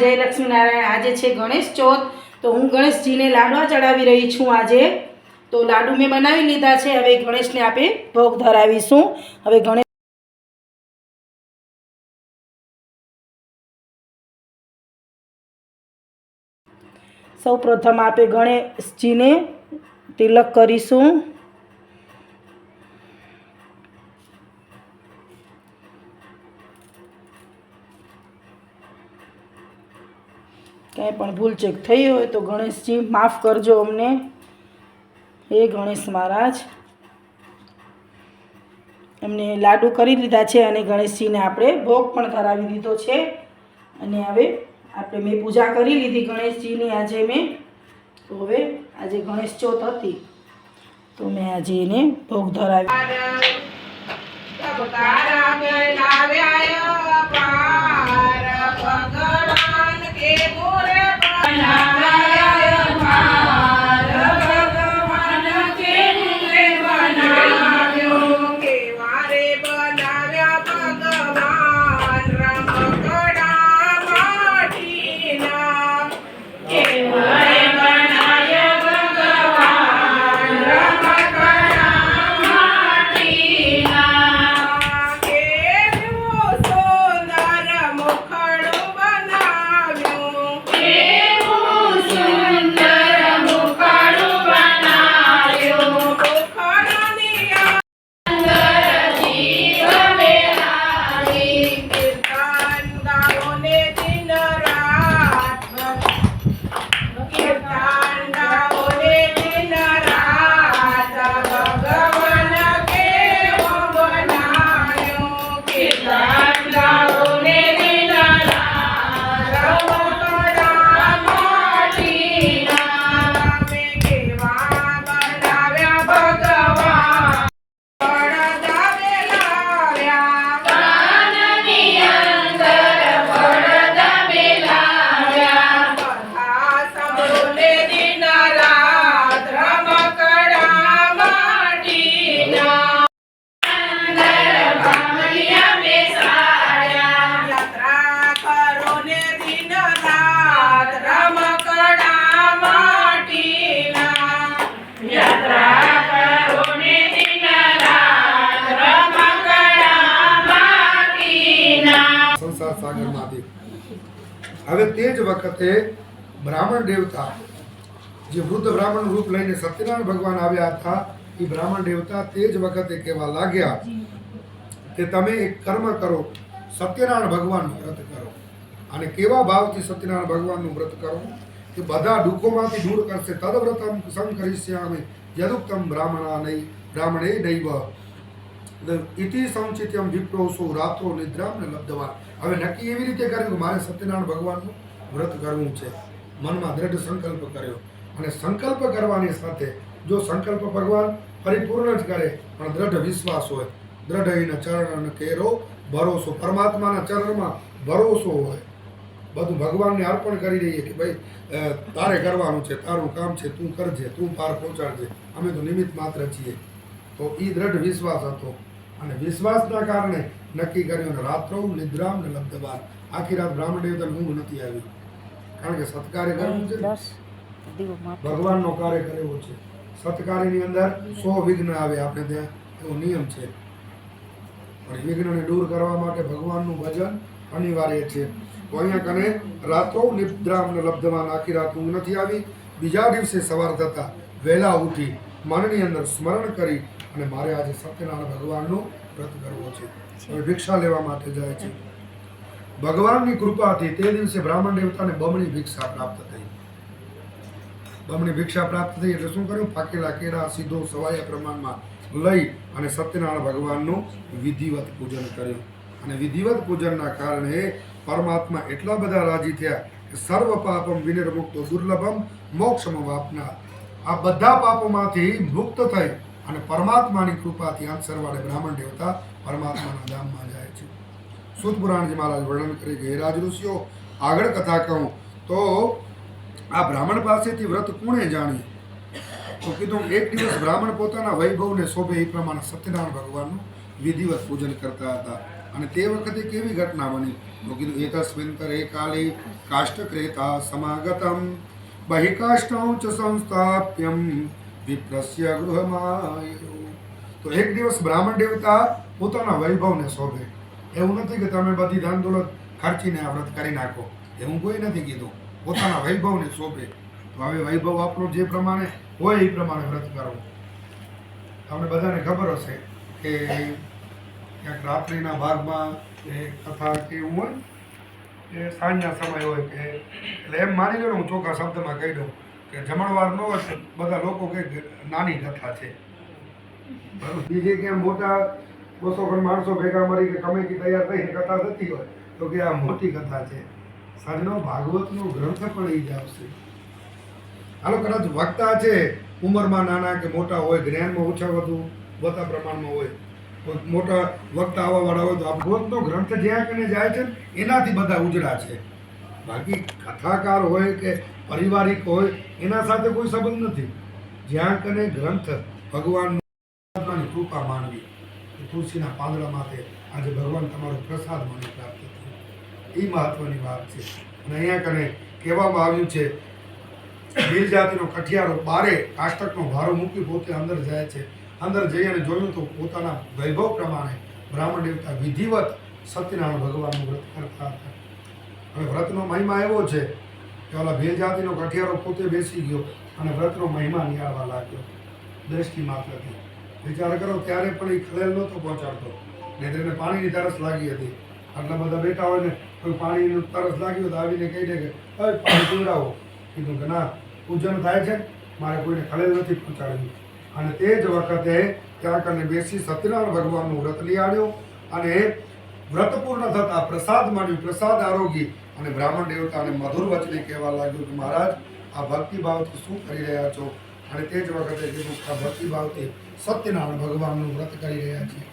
જય લક્ષ્મીનારાયણ. આજે છે ગણેશ ચોથ, તો હું ગણેશજીને લાડવા ચડાવી રહી છું આજે. તો લાડુ મેં બનાવી લીધા છે, હવે ગણેશને આપણે ભોગ ધરાવીશું. હવે ગણેશ સૌ પ્રથમ આપણે ગણેશજીને તિલક કરીશું. કાંઈ પણ ભૂલચેક થઈ હોય તો ગણેશજી માફ કરજો અમને હે ગણેશ મહારાજ એમને લાડુ કરી લીધા છે અને ગણેશજીને આપણે ભોગ પણ કરાવી દીધો છે અને હવે આપણે મેં પૂજા કરી લીધી ગણેશજીની આજે મેં તો હવે આજે ગણેશ ચોથ હતી તો મેં આજે એને ભોગ ધરાવી હવે તે જ વખતે બ્રાહ્મણ દેવતા, જે વૃદ્ધ બ્રાહ્મણ રૂપ લઈને સત્યનારાયણ ભગવાન આવ્યા હતા, એ બ્રાહ્મણ દેવતા તે જ વખતે કહેવા લાગ્યા કે તમે એક કર્મ કરો, સત્યનારાયણ ભગવાનનું વ્રત કરો. અને કેવા ભાવથી સત્યનારાયણ ભગવાનનું વ્રત કરો? કે બધા દુઃખોમાંથી દૂર કરશે, તદવ્રતમ અમે, યદુક્તમ બ્રાહ્મણા નહીં, બ્રાહ્મણે દૈવ ઇતિ સંચિત્યમ વિપ્રોસો રાત્રો નિદ્રામ ને લબ્ધવા હવે નક્કી એવી રીતે કર્યું કે મારે સત્યનારાયણ ભગવાનનું વ્રત કરવું છે. મનમાં દ્રઢ સંકલ્પ કર્યો. અને સંકલ્પ કરવાની સાથે જો સંકલ્પ ભગવાન પરિપૂર્ણ જ કરે, પણ દ્રઢ વિશ્વાસ હોય, દ્રઢ એના ચરણ કેરો ભરોસો, પરમાત્માના ચરણમાં ભરોસો હોય. બધું ભગવાનને અર્પણ કરી દઈએ કે ભાઈ તારે કરવાનું છે, તારું કામ છે, તું કરજે, તું પાર પહોંચાડજે. અમે તો નિમિત્ત માત્ર છીએ. તો એ દ્રઢ વિશ્વાસ હતો. અને વિશ્વાસના કારણે નક્કી કર્યું અને રાત્રો નિદ્રામ ને લબ્ધબાર. આખી રાત બ્રાહ્મણ દેવતા ઊંઘ નથી આવી. કારણ કે સત્કાર્ય કરવું છે. ભગવાનનો કાર્ય કર્યો છે. સત્કાર્યની અંદર સો વિઘ્ન આવે આપણે ત્યાં. એવો નિયમ છે. પણ વિઘ્નને દૂર કરવા માટે ભગવાનનું ભજન અનિવાર્ય છે. તો અહીંયા કને રાત્રો નિદ્રામ ને લબ્ધમાન આખી રાત ઊંઘ નથી આવી. બીજા દિવસે સવાર થતાં વહેલા ઉઠી મનની અંદર સ્મરણ કરી અને મારે આજે સત્યનારાયણ ભગવાનનું વ્રત કરવો છે. હવે ભિક્ષા લેવા માટે જાય છે. ભગવાનની કૃપાથી તે દિવસે બ્રાહ્મણ દેવતાને બમણી ભિક્ષા પ્રાપ્ત થઈ. બમણી ભિક્ષા પ્રાપ્ત થઈ એટલે શું કર્યું? પાકેલા કેળા, સીધો સવાયા પ્રમાણમાં લઈ અને સત્યનારાયણ ભગવાનનું વિધિવત પૂજન કર્યું. અને વિધિવત પૂજનના કારણે પરમાત્મા એટલા બધા રાજી થયા કે સર્વ પાપમ વિનિર્મુક્તો દુર્લભમ મોક્ષમ વાપના આ બધા પાપોમાંથી મુક્ત થઈ અને પરમાત્માની કૃપાથી અંત સરવાળે બ્રાહ્મણ દેવતા પરમાત્માના ધામમાં જાય છે. સુદ પુરાણજી મહારાજ વર્ણન કરી કે રાજ ઋષિઓ આગળ કથા કહું તો આ બ્રાહ્મણ પાસેથી વ્રત કોણે જાણ્યું તો કીધું, એક દિવસ બ્રાહ્મણ પોતાના વૈભવને શોભે એ પ્રમાણે સત્યનારાયણ ભગવાનનું વિધિવત પૂજન કરતા હતા અને તે વખતે કેવી ઘટના બની? તો કીધું એકસ્મિંતરે કાલે કાષ્ટક્રેતા સમાગતમ, બહિકાષ્ટૌ ચ સંસ્થાપ્યમ. વિપ્રસ્ય ગૃહમાયો. તો એક દિવસ બ્રાહ્મણ દેવતા પોતાના વૈભવને શોભે. એવું નથી કે તમે બધી ધન દોલત ખર્ચીને આ વ્રત કરી નાખો. એવું કોઈ નથી કીધું. પોતાના વૈભવને શોભે. તો હવે વૈભવ આપણો જે પ્રમાણે હોય એ પ્રમાણે વ્રત કરવું તમને બધાને ખબર હશે કે ક્યાંક રાત્રિના ભાગમાં એ કથા કે એવું હોય કે સાંજના સમય હોય કે, એટલે એમ માની લો હું ચોખ્ખા શબ્દમાં કહી દઉં. કે જમણવાર ન હોય બધા લોકો કે નાની કથા છે. બીજી કે મોટા બસો પણ માણસો ભેગા મળી કે કમેટી તૈયાર થઈને કથા થતી હોય, તો કે આ મોટી કથા છે. સાંજનો ભાગવતનો ગ્રંથ પણ એ જ આવશે. હાલો, કદાચ વક્તા છે, ઉંમરમાં નાના કે મોટા હોય, જ્ઞાનમાં ઓછા વધુ, વધતા પ્રમાણમાં હોય મોટા વક્તા આવવાવાળા હોય તો આ ભાગવતનો ગ્રંથ જ્યાં કને જાય છે એનાથી બધા ઉજળા છે. બાકી કથાકાર હોય કે પારિવારિક હોય, એના સાથે કોઈ સંબંધ નથી. જ્યાં કને ગ્રંથ ભગવાન પરમાત્માની કૃપા માનવી તુલસીના પાંદડા માથે આજે ભગવાન તમારો પ્રસાદ મને પ્રાપ્ત થયો. એ મહત્વની વાત છે. અને અહીંયા કને કહેવામાં આવ્યું છે ભીલ જાતિનો કઠિયારો બારે કાષ્ટકનો ભારો મૂકી પોતે અંદર જાય છે. અંદર જઈ અને જોયું તો પોતાના વૈભવ પ્રમાણે બ્રાહ્મણ દેવતા વિધિવત સત્યનારાયણ ભગવાનનું વ્રત કરતા હતા. હવે વ્રતનો મહિમા એવો છે કે ઓલા ભીલ જાતિનો કઠિયારો પોતે બેસી ગયો અને વ્રતનો મહિમા નિહાળવા લાગ્યો. દ્રષ્ટિ માત્રથી વિચાર કરો ત્યારે પણ એ ખલેલ નહોતો પહોંચાડતો. ને તેને પાણીની તરસ લાગી હતી. આટલા બધા બેઠા હોય ને કોઈ પાણીનું તરસ લાગ્યું તો આવીને કહી દે કે હવે પાણી પીવડાવો. કીધું કે, ના, પૂજન થાય છે. મારે કોઈને ખલેલ નથી પહોંચાડ્યું અને તે જ વખતે ત્યાં કરીને બેસી સત્યનારાયણ ભગવાનનું વ્રત લીહાડ્યું અને વ્રત પૂર્ણ થતાં પ્રસાદ માંડ્યું. પ્રસાદ આરોગી અને બ્રાહ્મણ દેવતાને મધુર વચને કહેવા લાગ્યું કે મહારાજ, આ ભક્તિભાવથી શું કરી રહ્યા છો? અને તે જ વખતે કીધું આ ભક્તિભાવથી સત્યનારાયણ ભગવાનનું વ્રત કરી રહ્યા છીએ